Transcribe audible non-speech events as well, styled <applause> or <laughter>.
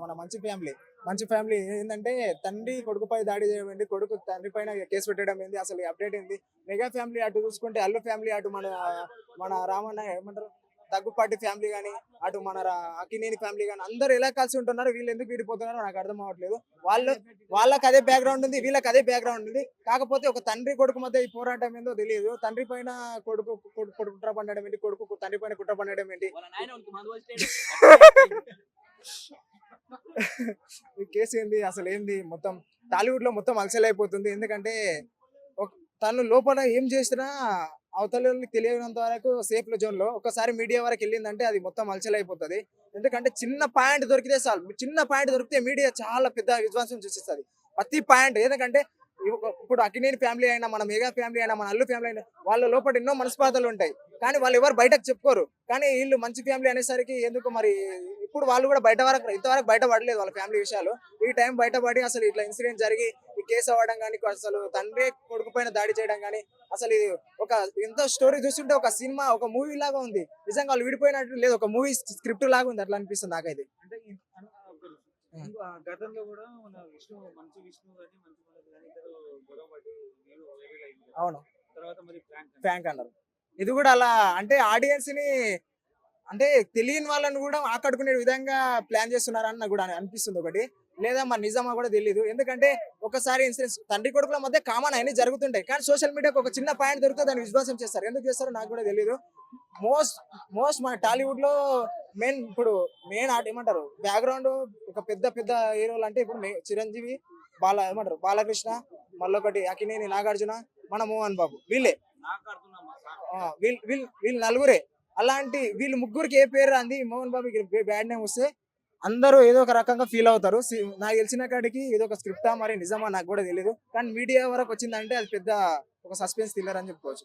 మన మంచి ఫ్యామిలీ. మంచి ఫ్యామిలీ ఏంటంటే తండ్రి కొడుకుపై దాడి చేయడం ఏంటి కొడుకు తండ్రి పైన కేసు పెట్టడం ఏంటి అసలు అప్డేట్ ఏంటి మెగా ఫ్యామిలీ అటు చూసుకుంటే అల్లు ఫ్యామిలీ అటు మన మన రామన్న ఏమంటారు? దగ్గుపాటి ఫ్యామిలీ కానీ అటు మన అక్కినేని ఫ్యామిలీ కానీ అందరూ ఎలా కలిసి ఉంటున్నారు? వీళ్ళు ఎందుకు విడిపోతున్నారో నాకు అర్థం అవ్వట్లేదు. వాళ్ళు వాళ్ళకి అదే బ్యాక్గ్రౌండ్ ఉంది వీళ్ళకి అదే బ్యాక్గ్రౌండ్ ఉంది. కాకపోతే ఒక తండ్రి కొడుకు మధ్య ఈ పోరాటం ఏందో తెలియదు. తండ్రి పైన కొడుకు కొడుకు కొడుకు కుట్ర పండడం ఏంటి? కొడుకు తండ్రి పైన కుట్ర పండడం ఏంటి? <laughs> ఈ కేసు ఏంది? అసలు ఏంది? మొత్తం టాలీవుడ్లో మొత్తం అలసలైపోతుంది. ఎందుకంటే తను లోపల ఏం చేసినా అవతల తెలియనంత వరకు సేఫ్ జోన్లో ఒకసారి మీడియా వరకు వెళ్ళిందంటే అది మొత్తం అలసలైపోతుంది. ఎందుకంటే చిన్న పాయింట్ దొరికితే చాలు. చిన్న పాయింట్ దొరికితే మీడియా చాలా పెద్ద విధ్వంసం చూసిస్తుంది ప్రతి పాయింట్ ఎందుకంటే ఇప్పుడు అక్కినేని ఫ్యామిలీ అయినా మన మెగా ఫ్యామిలీ అయినా మన అల్లు ఫ్యామిలీ అయినా వాళ్ళ లోపల ఎన్నో మనస్పాతలు ఉంటాయి కానీ వాళ్ళు ఎవరు బయటకు చెప్పుకోరు. కానీ వీళ్ళు మంచి ఫ్యామిలీ అనేసరికి ఎందుకు మరి ఇప్పుడు వాళ్ళు కూడా బయట వరకు ఇంతవరకు బయట పడలేదు వాళ్ళ ఫ్యామిలీ విషయాలు. ఈ టైం బయటపడి అసలు ఇట్లా ఇన్సిడెంట్ జరిగి ఈ కేసు అవ్వడం కానీ అసలు తండ్రి కొడుకు పైన దాడి చేయడం కానీ అసలు ఇది ఒక ఎంతో స్టోరీ చూస్తుంటే ఒక సినిమా ఒక మూవీ లాగా ఉంది. నిజంగా వాళ్ళు విడిపోయినట్టు లేదు ఒక మూవీ స్క్రిప్ట్ లాగా ఉంది అట్లా అనిపిస్తుంది నాకైతే. గతంలో కూడా మన విష్ణు మంచు విష్ణు కానీ మంచు. అవును. తర్వాత మరి ప్రాంక్ ఫ్యాంక్ అన్నారు. ఇది కూడా అలా అంటే ఆడియన్స్ని అంటే తెలియని వాళ్ళని కూడా ఆకట్టుకునే విధంగా ప్లాన్ చేస్తున్నారని నాకు కూడా అనిపిస్తుంది ఒకటి. లేదా మరి నిజమా కూడా తెలియదు ఎందుకంటే ఒకసారి ఇన్సిడెంట్స్ తండ్రి కొడుకుల మధ్య కామన్ అయినా జరుగుతుంటాయి. కానీ సోషల్ మీడియాకి ఒక చిన్న పాయింట్ దొరికితే దాన్ని విశ్వాసం చేస్తారు. ఎందుకు చేస్తారో నాకు కూడా తెలియదు మోస్ట్ మోస్ట్ మన టాలీవుడ్లో మెయిన్ ఇప్పుడు మెయిన్ ఆట ఏమంటారు? బ్యాక్గ్రౌండ్ ఒక పెద్ద పెద్ద హీరోలు అంటే ఇప్పుడు చిరంజీవి బాల ఏమంటారు? బాలకృష్ణ మళ్ళొకటి అకినేని నాగార్జున మన మోహన్ బాబు వీళ్ళే. వీళ్ళు వీళ్ళు వీళ్ళు నలుగురే. అలాంటి వీళ్ళు ముగ్గురికి ఏ పేరు రాంది? మోహన్ బాబు బ్యాడ్ నేమ్ వస్తే అందరూ ఏదో ఒక రకంగా ఫీల్ అవుతారు. నాకు తెలిసిన కాడికి ఏదో ఒక స్క్రిప్టా మరి నిజమా నాకు కూడా తెలియదు కానీ మీడియా వరకు వచ్చిందంటే అది పెద్ద ఒక సస్పెన్స్ థ్రిల్లర్ అని చెప్పుకోవచ్చు.